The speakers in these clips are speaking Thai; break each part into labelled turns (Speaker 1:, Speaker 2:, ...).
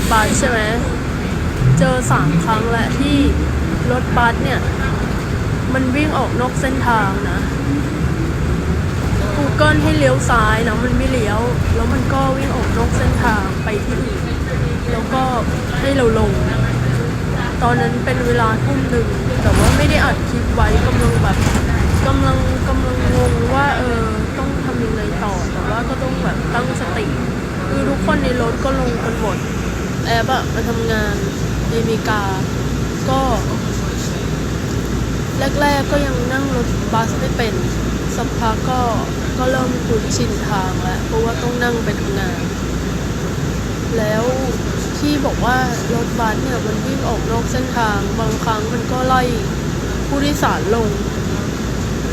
Speaker 1: ถบัสใช่ไหมเจอสามครั้งแหละที่รถบัสเนี่ย มันวิ่งออกนอกเส้นทางนะ Google ให้เลี้ยวซ้ายนะมันไม่เลี้ยว แล้วมันก็วิ่งออกนอกเส้นทางไปที่อื่นแล้วก็ให้เราลง ตอนนั้นเป็นเวลาทุ่มหนึ่งแต่ว่าไม่ได้อัดคลิปไว้กำลังแบบกำลังกำลังงงว่าเออต้องทำยังไงต่อแต่ว่าก็ต้องแบบตั้งสติ คือทุกคนในรถก็ลงกันหมด อบอะมาทำงานในอเมริกา ก็ แรกๆก็ยังนั่งรถบัสไม่เป็น สักพักก็ก็เริ่มคุ้นชินทางแล้ว เพราะว่าต้องนั่งไปทำงาน แล้วที่บอกว่ารถบัสเนี่ยมันวิ่งออกนอกเส้นทาง บางครั้งมันก็ไล่ผู้โดยสารลง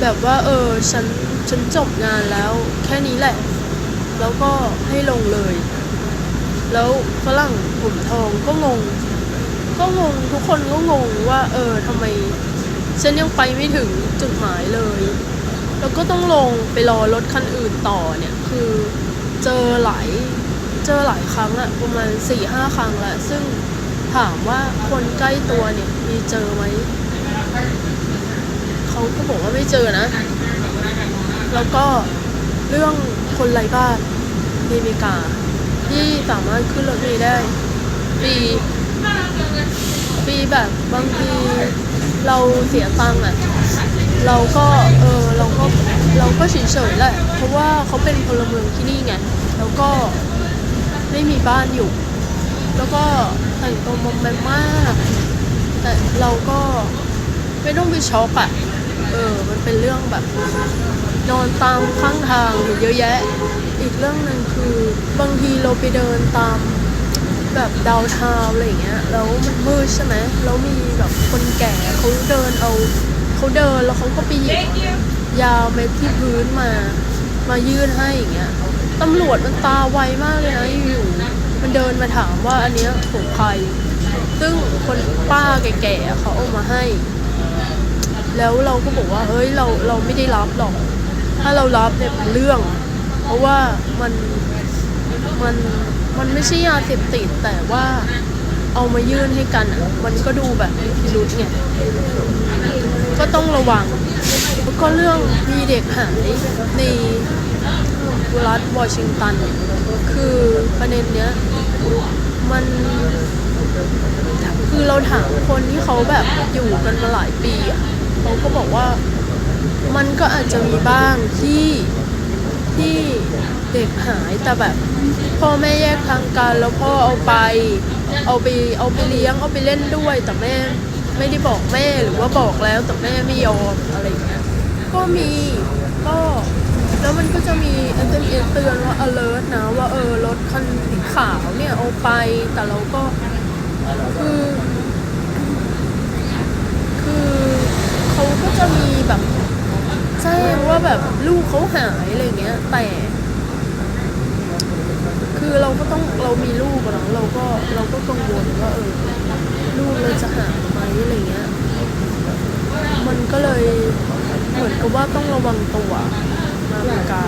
Speaker 1: แบบว่าเออฉันฉันจบงานแล้วแค่นี้แหละ แล้วก็ให้ลงเลย แล้วฝรั่งผมทองก็งง ก็งงทุกคนก็งงว่า เออทำไมฉันยังไปไม่ถึงจุดหมายเลย แล้วก็ต้องลงไปรอรถคันอื่นต่อเนี่ย คือเจอหลายเจอหลายครั้งอะประมาณสี่ห้าครั้งล้วซึ่งถามว่าคนใกล้ตัวเนี่ยมีเจอไหมเขาก็บอกว่าไม่เจอนะ แล้วก็เรื่องคนไร้บ้านในอเมริกา ที่สามารถขึ้นรถเมล์ได้ฟรีฟรีแบบบางทีเราเสียตังค์อะเราก็เออเราก็เราก็เฉยๆแหละเพราะว่าเขาเป็นพลเมืองที่นี่ไงแล้วก็ไม่มีบ้านอยู่ แล้วก็แต่งตัวมอมแมมมาก แต่เราก็ไม่ต้องไปช็อกอะเออ มันเป็นเรื่องแบบ นอนตามข้างทางอยู่เยอะแยะ อีกเรื่องหนึ่งคือบางทีเราไปเดินตามแบบดาวทาวอะไรเงี้ยแล้วมันมืดใช่ไหมแล้วมีแบบคนแก่เขาเดินเอาเขาเดินแล้วเขาก็ไปหยิบยาเม็ดที่พื้นมา มายื่นให้อย่างเงี้ยตำรวจมันตาไวมากเลยนะอยู่มันเดินมาถามว่าอันเนี้ยของใครซึ่งคนป้าแก่ๆเขาเอามาให้ แล้วเราก็บอกว่าเฮ้ยเราเราไม่ได้รับหรอก ถ้าเรารับเนี่ยเป็นเรื่อง เพราะว่ามันมันมันไม่ใช่ยาเสพติดแต่ว่าเอามายื่นให้กันอะมันก็ดูแบบมีพิรุษไงก็ต้องระวังแล้วก็เรื่องมีเด็กหายในรัฐวอชิงตันคือประเด็นเนี้ยมันคือเราถามคนที่เขาแบบอยู่กันมาหลายปีอะเขาก็บอกว่า มันก็อาจจะมีบ้างที่ที่เด็กหายแต่แบบ พ่อแม่แยกทางกันแล้วพ่อเอาไป เอาไปเอาไปเลี้ยงเอาไปเล่นด้วยแต่แม่ไม่ได้บอกแม่หรือว่าบอกแล้วแต่แม่ไม่ยอมอะไรอย่างเงี้ยก็มีก็แล้วมันก็จะมี SMS เตือนว่า alert นะว่าเออรถคันสีขาวเนี่ยเอาไปแต่เราก็คือคือเขาก็จะมีแบบ แบบลูกเขาหายอะไรเงี้ย แต่ คือเราก็ต้องเรามีลูกเนาะเราก็เราก็กังวลว่าเออลูกเราจะหายไหมอะไรเงี้ย มันก็เลยเหมือนกับว่าต้องระวังตัวมาอเมริกา